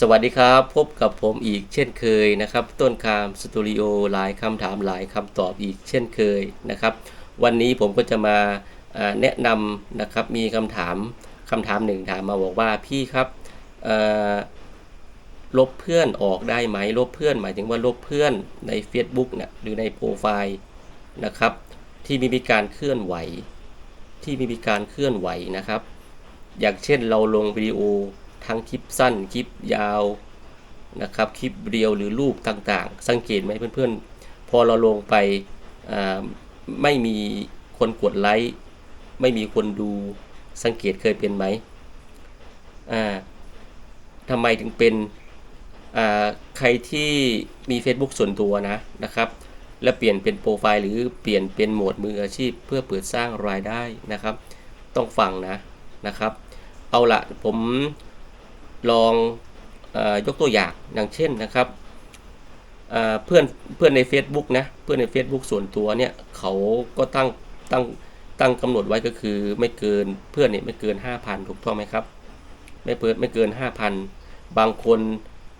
สวัสดีครับ พบกับผมอีกเช่นเคยนะครับ ต้นคามสตูดิโอหลายคำถามหลายคำตอบอีกเช่นเคยนะครับ วันนี้ผมก็จะมาแนะนำนะครับมีคำถามคำถามหนึ่งถามมาบอกว่าพี่ครับลบเพื่อนออกได้ไหมลบเพื่อน หมายถึงว่าลบเพื่อนใน Facebook เนี่ยหรือในโปรไฟล์นะครับ ที่มีการเคลื่อนไหว ที่มีการเคลื่อนไหวนะครับ อย่างเช่นเราลงวิดีโอ ทั้งคลิปสั้นคลิปยาวนะครับคลิปเรียวหรือรูปต่างๆ สังเกตไหมเพื่อนๆ พอเราลงไปไม่มีคนกดไลค์ไม่มีคนดูสังเกตเคยเป็นไหมทำไมถึงเป็นใครที่มี Facebook ส่วนตัวนะนะครับ และเปลี่ยนเป็นโปรไฟล์หรือเปลี่ยนเป็นโหมดมืออาชีพ เพื่อเปิดสร้างรายได้นะครับ ต้องฟังนะนะครับ เอาละผม ลองอยกตัวอย่างอย่างเช่นนะครับเอ่อเพื่อนเพื่อนใน Facebook นะเพื่อนใน Facebook ส่วนตัวเนี่ยเขาก็ตั้งตั้งตั้งกำหนดไว้ก็คือไม่เกินเพื่อนเนี่ยไม่เกิน 5,000 ถูกต้องไหมครับ ไม่เปิดไม่เกิน 5,000 บางคน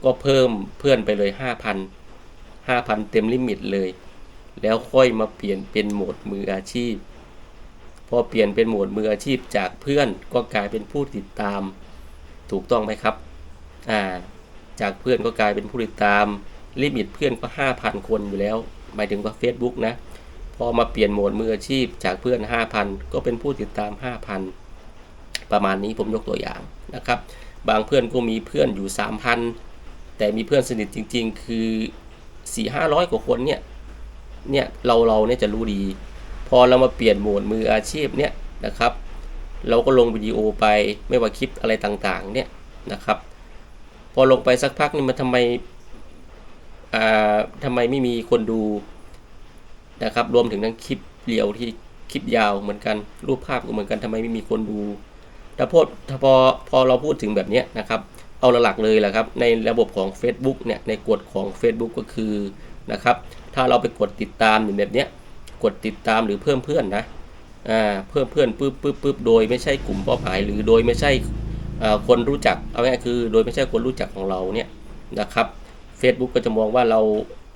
ก็เพิ่มเพื่อนไปเลย 5,000 5,000 เต็มลิมิตเลย แล้วค่อยมาเปลี่ยนเป็นโหมดมืออาชีพ พอเปลี่ยนเป็นโหมดมืออาชีพจากเพื่อนก็กลายเป็นผู้ติดตาม ถูกต้องไหมครับ อ่า จากเพื่อนก็กลายเป็นผู้ติดตาม ลิมิตเพื่อนก็ 5,000 คนอยู่แล้ว หมายถึงว่า Facebook นะ พอมาเปลี่ยนโหมดมืออาชีพ จากเพื่อน 5,000 ก็เป็นผู้ติดตาม 5,000 ประมาณนี้ผมยกตัวอย่างนะครับ บางเพื่อนก็มีเพื่อนอยู่ 3,000 แต่มีเพื่อนสนิทจริง ๆ คือ 4-500 กว่าคนเนี่ย เนี่ยเราเราเนี่ยจะรู้ดี พอเรามาเปลี่ยนโหมดมืออาชีพเนี่ยนะครับ เราก็ลงวิดีโอไปไม่ว่าคลิปอะไรต่างๆเนี่ยนะครับ พอลงไปสักพักนี่มันทำไมอ่าทำไมไม่มีคนดูนะครับรวมถึงทั้งคลิปเรียวที่คลิปยาวเหมือนกันรูปภาพก็เหมือนกันทำไมไม่มีคนดูถ้าพอถ้าพอพอเราพูดถึงแบบนี้นะครับ เอาหลักเลยแหละครับ ในระบบของ Facebook เนี่ยในกฎของ Facebook ก็คือนะครับ ถ้าเราไปกดติดตามอย่างแบบนี้กดติดตามหรือเพิ่มเพื่อนนะ เพิ่มเพื่อนปุ๊บปุ๊บปุ๊บโดยไม่ใช่กลุ่มเป้าหมาย หรือโดยไม่ใช่คนรู้จักเอาง่ายคือ โดยไม่ใช่คนรู้จักของเราเนี่ยนะครับ Facebook ก็จะมองว่าเรา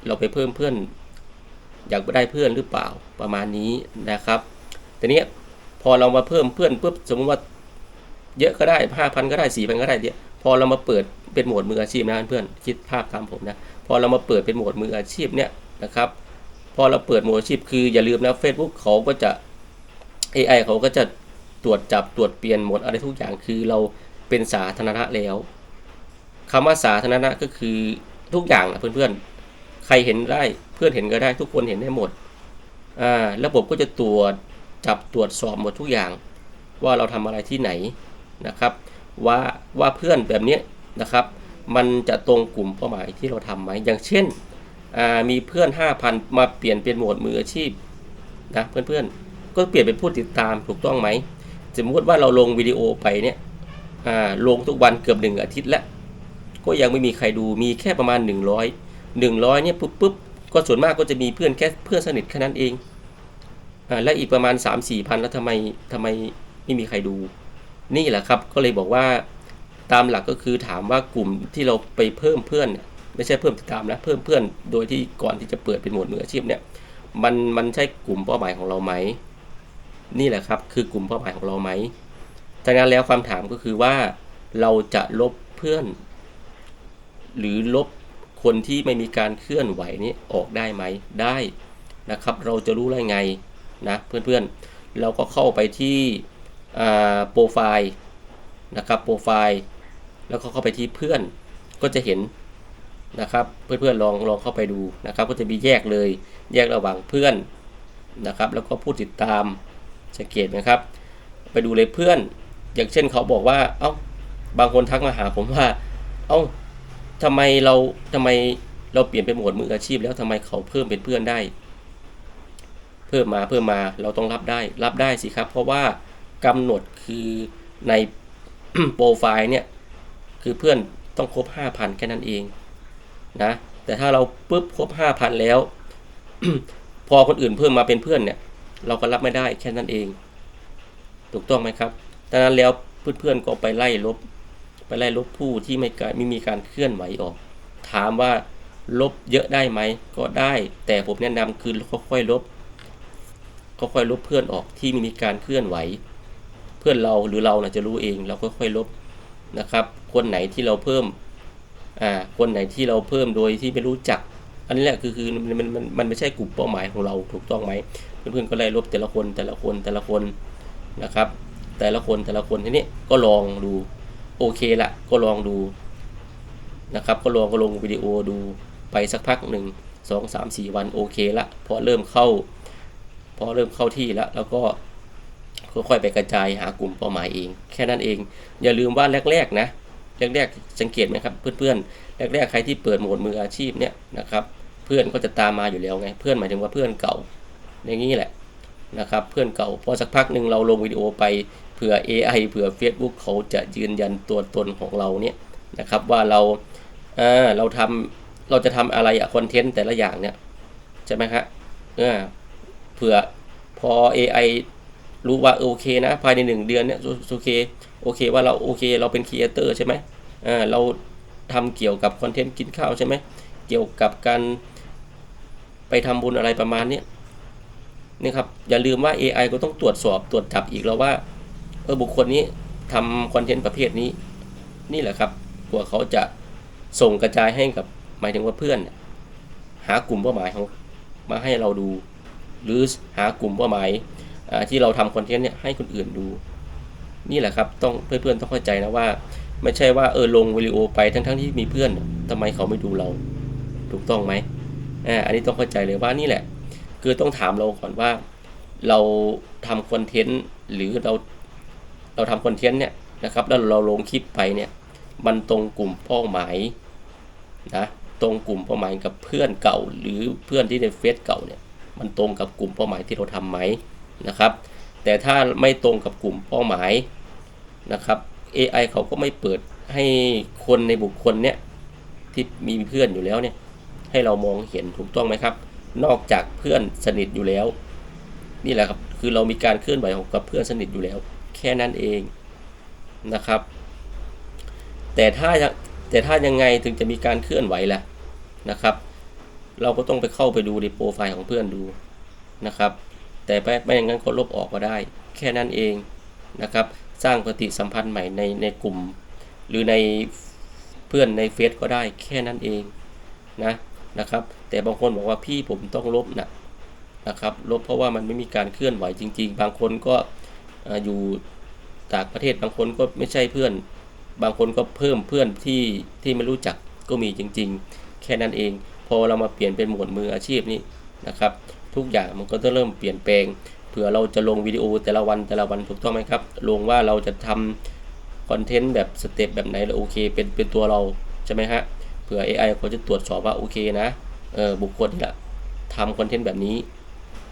เราไปเพิ่มเพื่อน อยากได้เพื่อนหรือเปล่าประมาณนี้นะครับทีนี้พอเรามาเพิ่มเพื่อนปุ๊บสมมติว่าเยอะก็ได้ห้าพันก็ได้สี่พันก็ได้เนี่ยพอเรามาเปิดเป็นโหมดมืออาชีพนะเพื่อนคิดภาพตามผมนะพอเรามาเปิดเป็นโหมดมืออาชีพเนี่ยนะครับ พอเราเปิดโหมดอาชีพคืออย่าลืมนะ Facebook เขาก็จะ AI เขาก็จะตรวจจับตรวจเปลี่ยนหมดอะไรทุกอย่างคือเราเป็นสาธารณะแล้วคำว่าสาธารณะก็คือทุกอย่างนะเพื่อนๆ ใครเห็นได้เพื่อนเห็นก็ได้ทุกคนเห็นได้หมดอ่าระบบก็จะตรวจจับตรวจสอบหมดทุกอย่าง ว่าเราทำอะไรที่ไหนนะครับ ว่าว่าเพื่อนแบบนี้นะครับ มันจะตรงกลุ่มเป้าหมายที่เราทำไหมอย่างเช่นมีเพื่อน 5,000 มาเปลี่ยนเป็นหมวดมืออาชีพนะเพื่อนๆ ก็เปลี่ยนเป็นผู้ติดตามถูกต้องไหมสมมติว่าเราลงวิดีโอไปเนี่ยลงทุกวันเกือบหนึ่งอาทิตย์แล้ว ก็ยังไม่มีใครดูมีแค่ประมาณ 100 100เนี่ยปุ๊บปุ๊บก็ส่วนมากก็จะมีเพื่อนแค่เพื่อนสนิทแค่นั้นเองอและอีกประมาณ 3 4พันแล้วทำไมทำไมไม่มีใครดู นี่แหละครับก็เลยบอกว่าตามหลักก็คือถามว่ากลุ่มที่เราไปเพิ่มเพื่อนไม่ใช่เพิ่มติดตามนะเพิ่มเพื่อนโดยที่ก่อนที่จะเปิดเป็นหมวดมืออาชีพเนี่ยมันมันใช่กลุ่มเป้าหมายของเราไหม นี่แหละครับ คือกลุ่มเป้าหมายของเราไหมจากนั้นแล้วคำถามก็คือว่าเราจะลบเพื่อน หรือลบคนที่ไม่มีการเคลื่อนไหวนี้ออกได้ไหมได้นะครับ เราจะรู้ได้ไงนะเพื่อนๆ เราก็เข้าไปที่โปรไฟล์นะครับโปรไฟล์แล้วก็เข้าไปที่เพื่อนก็จะเห็นนะครับ เพื่อนๆลองลองเข้าไปดูนะครับ ก็จะมีแยกเลยแยกระหว่างเพื่อนนะครับ แล้วก็ผู้ติดตาม สังเกตนะครับ ไปดูเลยเพื่อน อย่างเช่นเขาบอกว่าเอ้าบางคนทักมาหาผมว่า เอ้าทำไมเราทำไมเราเปลี่ยนเป็นหมวดมืออาชีพ แล้วทำไมเขาเพิ่มเป็นเพื่อนได้ เพิ่มมาเพิ่มมาเราต้องรับได้ รับได้สิครับ เพราะว่ากำหนดคือในโปรไฟล์เนี่ยคือเพื่อนต้องครบ 5,000 แค่นั้นเองนะแต่ถ้าเราปุ๊บครบ 5,000 แล้ว พอคนอื่นเพิ่มมาเป็นเพื่อนเนี่ย เราก็รับไม่ได้แค่นั้นเอง ถูกต้องไหมครับดังนั้นแล้วเพื่อนๆก็ไปไล่ลบ ไปไล่ลบผู้ที่ไม่การไม่มีการเคลื่อนไหวออก ถามว่าลบเยอะได้ไหมก็ได้ แต่ผมแนะนำคือค่อยๆลบค่อยๆลบเพื่อนออกที่ไม่มีการเคลื่อนไหว เพื่อนเราหรือเรานะจะรู้เองเราค่อยๆลบนะครับ คนไหนที่เราเพิ่มอ่าคนไหนที่เราเพิ่มโดยที่ไม่รู้จัก อันนี้แหละคือคือมันมันมันไม่ใช่กลุ่มเป้าหมายของเราถูกต้องไหม เพื่อนๆก็ไล่ลบแต่ละคนแต่ละคนแต่ละคนนะครับ แต่ละคนแต่ละคนทีนี้ก็ลองดูโอเคละก็ลองดูนะครับ ก็ลองก็ลงวิดีโอดูไปสักพักหนึ่งสองสามสี่วันโอเคละพอเริ่มเข้า พอเริ่มเข้าที่แล้วแล้วก็ค่อยๆไปกระจายหากลุ่มเป้าหมายเอง แค่นั้นเอง อย่าลืมว่าแรกๆนะแรกๆสังเกตไหมครับเพื่อนๆแรกๆใครที่เปิดโหมดมืออาชีพเนี่ยนะครับ เพื่อนก็จะตามมาอยู่แล้วไง เพื่อนหมายถึงว่าเพื่อนเก่า อย่างนี้แหละนะครับเพื่อนเก่าพอสักพักหนึ่งเราลงวิดีโอไปเผื่อ AI เผื่อ Facebook เขาจะยืนยันตัวตนของเราเนี่ยนะครับว่าเราเออเราทำเราจะทำอะไรอะคอนเทนต์แต่ละอย่างเนี่ยใช่ไหมครับเออเผื่อพอ AI รู้ว่าโอเคนะภายในหนึ่งเดือนเนี่ยโอเคโอเคว่าเราโอเคเราเป็นครีเอเตอร์ใช่ไหมเออเราทำเกี่ยวกับคอนเทนต์กินข้าวใช่ไหมเกี่ยวกับการไปทำบุญอะไรประมาณเนี้ย นี่ครับอย่าลืมว่า AI ก็ต้องตรวจสอบตรวจจับอีกแล้วว่าเออบุคคลนี้ทำคอนเทนต์ประเภทนี้ นี่แหละครับกว่าเขาจะส่งกระจายให้กับหมายถึงว่าเพื่อน หากลุ่มเป้าหมายของมาให้เราดู หรือหากลุ่มเป้าหมายที่เราทำคอนเทนต์เนี่ยให้คนอื่นดู นี่แหละครับต้องเพื่อนๆต้องเข้าใจนะว่า ไม่ใช่ว่าเออลงวิดีโอไปทั้งๆที่มีเพื่อนทำไมเขาไม่ดูเรา ถูกต้องไหมอ่าอันนี้ต้องเข้าใจเลยว่านี่แหละ คือต้องถามเราก่อนว่า เราทำคอนเทนต์หรือเราเราทำคอนเทนต์เนี่ยนะครับ แล้วเราลงคลิปไปเนี่ยมันตรงกลุ่มเป้าหมายนะตรงกลุ่มเป้าหมายกับเพื่อนเก่า หรือเพื่อนที่ในเฟซเก่าเนี่ยมันตรงกับกลุ่มเป้าหมายที่เราทำไหมนะครับ แต่ถ้าไม่ตรงกับกลุ่มเป้าหมายนะครับ AI เขาก็ไม่เปิดให้คนในบุคคลเนี่ยที่มีเพื่อนอยู่แล้วเนี่ยให้เรามองเห็นถูกต้องไหมครับ นอกจากเพื่อนสนิทอยู่แล้ว นี่แหละครับคือเรามีการเคลื่อนไหวของกับเพื่อนสนิทอยู่แล้ว แค่นั้นเองนะครับ แต่ถ้าแต่ถ้ายังไงถึงจะมีการเคลื่อนไหวล่ะนะครับ เราก็ต้องไปเข้าไปดูในโปรไฟล์ของเพื่อนดูนะครับ แต่ไม่ไม่อย่างนั้นก็ลบออกก็ได้ แค่นั้นเองนะครับ สร้างปฏิสัมพันธ์ใหม่ในในกลุ่ม หรือในเพื่อนในเฟซก็ได้แค่นั้นเองนะนะครับ แต่บางคนบอกว่าพี่ผมต้องลบนะนะครับ ลบเพราะว่ามันไม่มีการเคลื่อนไหวจริง ๆ บางคนก็ออยู่ต่างประเทศบางคนก็ไม่ใช่เพื่อน บางคนก็เพิ่มเพื่อนที่ที่ไม่รู้จักก็มีจริง ๆ แค่นั้นเอง พอเรามาเปลี่ยนเป็นหมวดมืออาชีพนี่นะครับ ทุกอย่างมันก็ต้องเริ่มเปลี่ยนแปลงเผื่อเราจะลงวิดีโอแต่ละวันแต่ละวันถูกต้องไหมครับ ลงว่าเราจะทำคอนเทนต์แบบสเต็ปแบบไหนแล้วโอเค เป็นเป็นตัวเราใช่ไหมฮะเผื่อ AI เขาจะตรวจสอบว่าโอเคนะ บุคคลนี่แหละทำคอนเทนต์แบบนี้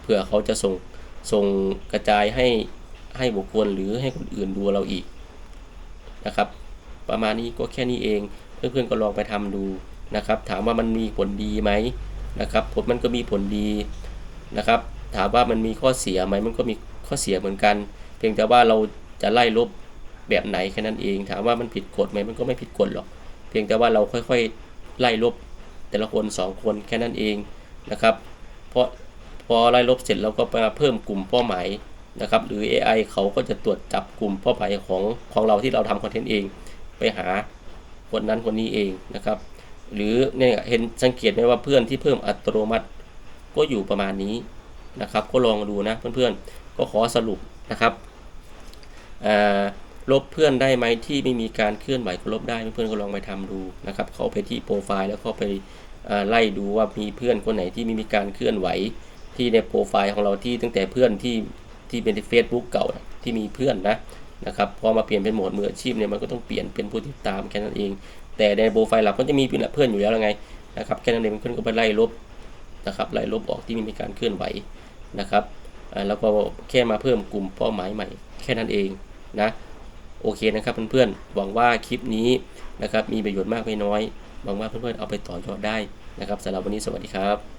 เพื่อเขาจะส่งส่งกระจายให้ให้บุคคลหรือให้คนอื่นดูเราอีกนะครับ ประมาณนี้ก็แค่นี้เอง เพื่อนๆก็ลองไปทำดูนะครับ ถามว่ามันมีผลดีไหมนะครับ ผลมันก็มีผลดีนะครับ ถามว่ามันมีข้อเสียไหมมันก็มีข้อเสียเหมือนกัน เพียงแต่ว่าเราจะไล่ลบแบบไหนแค่นั้นเอง ถามว่ามันผิดกฎไหมมันก็ไม่ผิดกฎหรอก เพียงแต่ว่าเราค่อยๆ ไล่ลบ แต่ละคนสองคนแค่นั้นเองนะครับเพราะพอไล่ลบเสร็จเราก็มาเพิ่มกลุ่มเป้าหมายนะครับหรือ AI เขาก็จะตรวจจับกลุ่มเป้าหมายของของเราที่เราทำคอนเทนต์เอง ไปหาคนนั้นคนนี้เองนะครับหรือเนี่ยเห็นสังเกตไหมว่าเพื่อนที่เพิ่มอัตโนมัติก็อยู่ประมาณนี้นะครับ ก็ลองดูนะเพื่อนๆก็ขอสรุปนะครับอ่า ลบเพื่อนได้ไหมที่ไม่มีการเคลื่อนไหวก็ลบได้เพื่อนก็ลองไปทำดูนะครับเขาไปที่โปรไฟล์แล้วเขาไปไล่ดูว่ามีเพื่อนคนไหนที่ไม่มีการเคลื่อนไหวที่ในโปรไฟล์ของเราที่ตั้งแต่เพื่อนที่ที่เป็นเฟซบุ๊กเก่าที่มีเพื่อนนะนะครับพอมาเปลี่ยนเป็นโหมดมืออาชีพเนี่ยมันก็ต้องเปลี่ยนเป็นผู้ติดตามแค่นั้นเอง แต่ในโปรไฟล์หลักก็จะมีเพื่อนอยู่แล้วไงนะครับแค่นั้นเองเพื่อนก็ไปไล่ลบนะครับไล่ลบออกที่ไม่มีการเคลื่อนไหวนะครับแล้วก็แค่มาเพิ่มกลุ่มเป้าหมายใหม่ แค่นั้นเองนะ โอเคนะครับเพื่อนๆหวังว่าคลิปนี้นะครับมีประโยชน์มากไม่น้อยหวังว่าเพื่อนๆเอาไปต่อยอดได้นะครับสำหรับวันนี้สวัสดีครับ